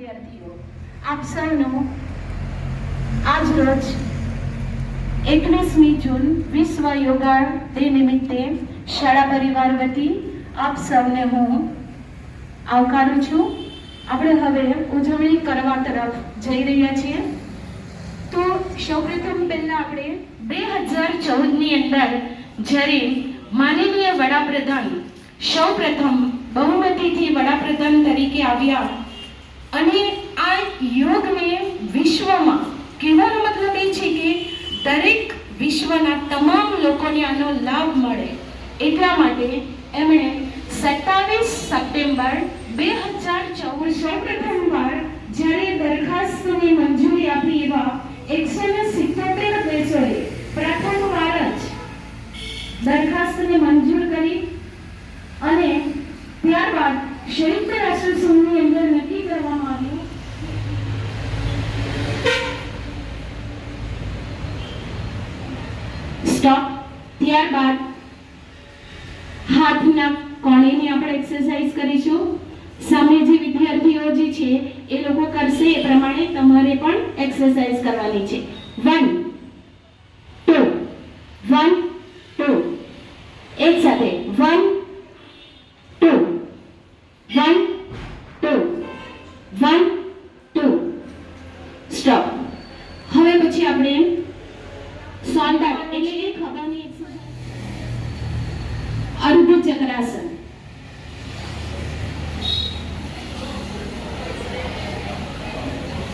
વિદ્યાર્થીઓ, આપ સૌનો આજ રોજ એકવીસમી જૂન વિશ્વ યોગા ડે નિમિત્તે શાળા પરિવાર વતી આપ સૌને હું આવકારું છું. આપણે હવે ઉજવણી કરવા તરફ જઈ રહ્યા છીએ. તો સૌપ્રથમ પહેલા આપણે બે હજાર ચૌદની અંદર જ્યારે માનનીય વડાપ્રધાન સૌપ્રથમ બહુમતીથી વડાપ્રધાન તરીકે આવ્યા અને આ યોગને વિશ્વમાં કહેવાનો મતલબ એ છે કે દરેક વિશ્વના તમામ લોકોને આનો લાભ મળે એટલા માટે એમણે સત્તાવીસ સપ્ટેમ્બર બે હજાર ચૌદ સૌપ્રથમવાર જ્યારે દરખાસ્તની મંજૂરી આપી એવા એકસો ને સિત્તોતેર દેશોએ પ્રથમવાર જ દરખાસ્તને મંજૂર કરી હાથના કોણીની આપણે એક્સરસાઇઝ કરીશું. સામે જે વિદ્યાર્થીઓ જે છે, એ લોકો કરશે એ પ્રમાણે તમારે પણ એક્સરસાઇઝ કરવાની છે. વન ટુ વન ટુ એક સાથે.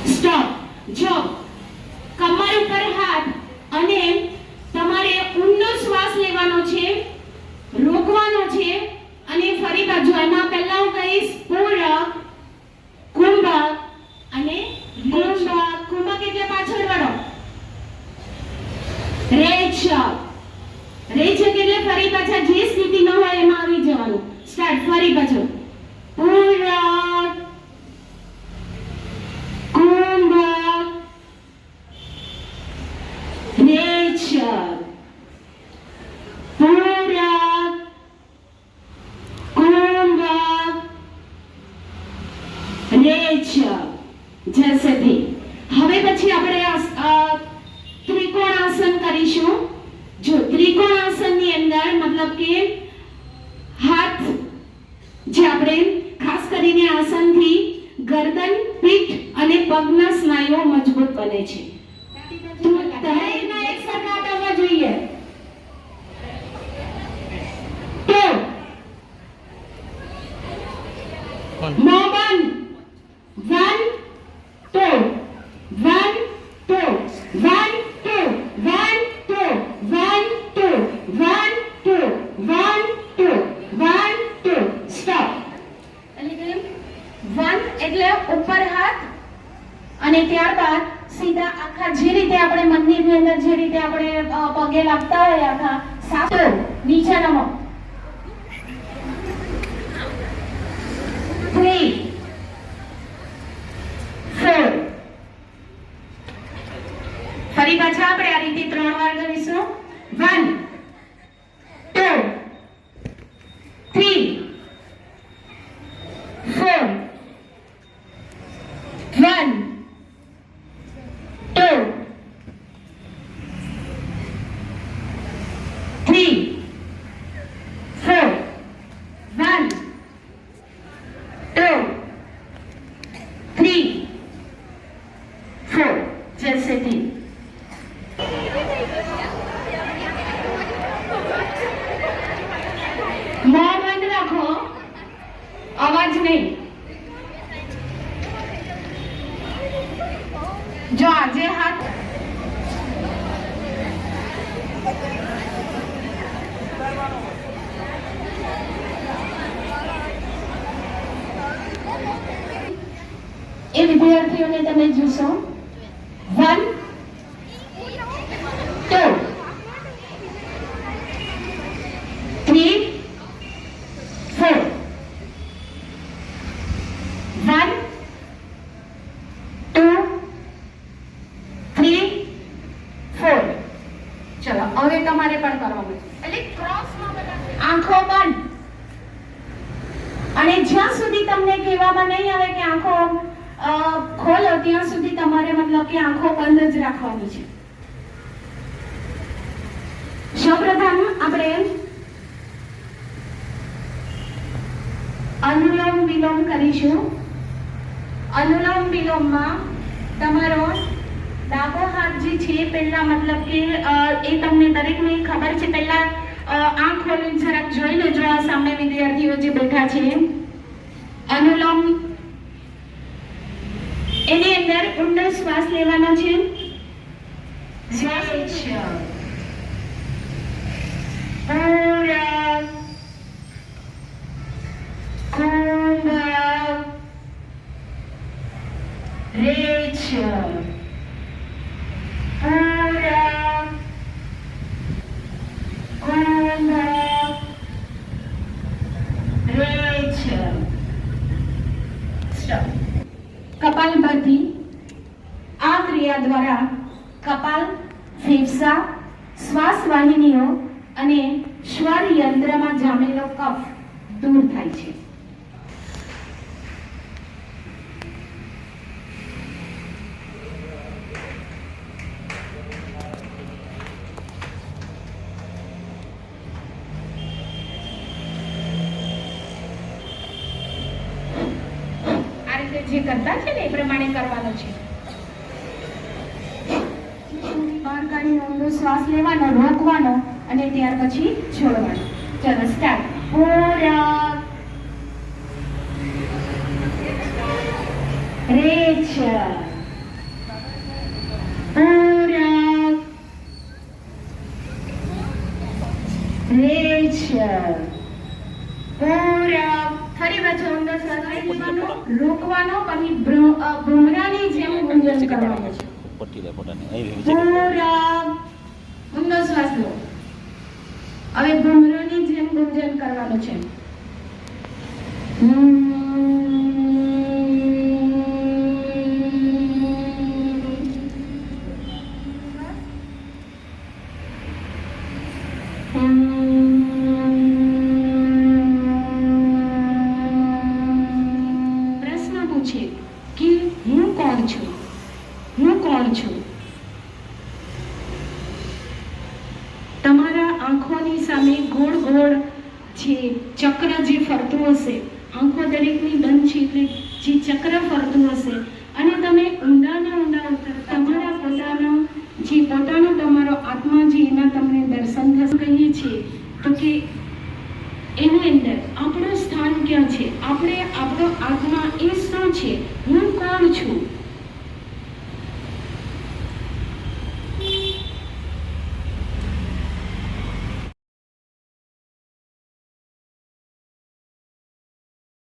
સ્ટોપ જો કમર ઉપર હાથ અને તમારે ઊંડો શ્વાસ લેવાનો છે, રોકવાનો છે અને ફરી બાજુ એમાં પહેલા હું કહીશ પૂર્ણ કુંભક અને કુંભ કુંભક એટલે પાછળ વળો? રેચક રેચ એટલે ફરી પાછા જે સ્થિતિ ન હોય એમાં આવી જવાનું. સ્ટાર્ટ ફરી પાછું પૂરક કુંભક રેચક પૂરક કુંભક રેચક જસથી હવે પછી આપણે આ અ, ત્રિકોણાસન કરીશું? જો ત્રિકોણાસનની અંદર, મતલબ કે હાથ, જે આપણે ખાસ કરીને આસનથી ગરદન, પીઠ અને પગના સ્નાયુઓ મજબૂત બને છે. તો દરેકના એક સરખા થવા જોઈએ. આપણે મંદિરની અંદર જે રીતે આપણે પગે લાગતા હોય આખા સાચો નીચે નમો. થ્રી ફોર ફરી પાછા આપણે આ રીતે ત્રણ વાર કરીશું. વન વિદ્યાર્થીઓને તમે જોશો. One, two, three, four. One, two, three, four. ચલો, હવે તમારે પણ કરવાનું એટલે ક્રોસમાં આંખો બંધ. અને જ્યાં સુધી તમને કહેવામાં નહીં આવે કે આંખો ખોલો ત્યાં સુધી તમારે મતલબ કે આંખો બંધ જ રાખવાની છે. સૌપ્રથમ આપણે અનુલોમ વિલોમ કરીશું. અનુલોમ વિલોમમાં તમારો ડાબો હાથ જે છે, પહેલા મતલબ કે એ તમને દરેકને ખબર છે, પહેલા આંખ ખોલીને જરાક જોઈ લેજો, આ સામે વિદ્યાર્થીઓ જે બેઠા છે. અનુલોમ એની અંદર ઊંડો શ્વાસ લેવાનો છે. શ્વાસ છે પૂરા કુંભ રેચ પૂરા કુંભ રેચ સ્ટોપ કપાલભાતી આ ક્રિયા દ્વારા કપાલ ફેફસા શ્વાસ વાહિનીઓ અને શ્વર યંત્રમાં જામેલો કફ દૂર થાય છે. જે કરતા છે ને એ પ્રમાણે કરવાનો છે. કાઢીને ઊંડો શ્વાસ લેવાનો રોકવાનો અને ત્યાર પછી છોડવાનો. ચલો સ્ટાર્ટ પૂરા રેચ પૂરા રેચ પૂરા ફરી પાછો ઊંડો શ્વાસ લેવાનો રોકવાનો પછી ભ્રમ- અ, ભમરાની જેમ ગુંજન કરવાનું. છે. પટ્ટી લે પોતાને વિચાર પૂરા ઊંડો શ્વાસ લો હવે ભમરાની જેમ ગુંજન કરવાનો છે. પ્રશ્ન હશે. આંખમાં દરેકની બંધ છે એટલે જે ચક્ર ફરતું હશે. અને તમે ઊંડાના ઊંડા તમારા પોતાનો, જે પોતાનો તમારો આત્મા જે એના તમને દર્શન થશે. કહીએ છીએ તો કે એની અંદર આપણું સ્થાન ક્યાં છે? આપણે આપણો આત્મા એ શું છે? હું કોણ છું?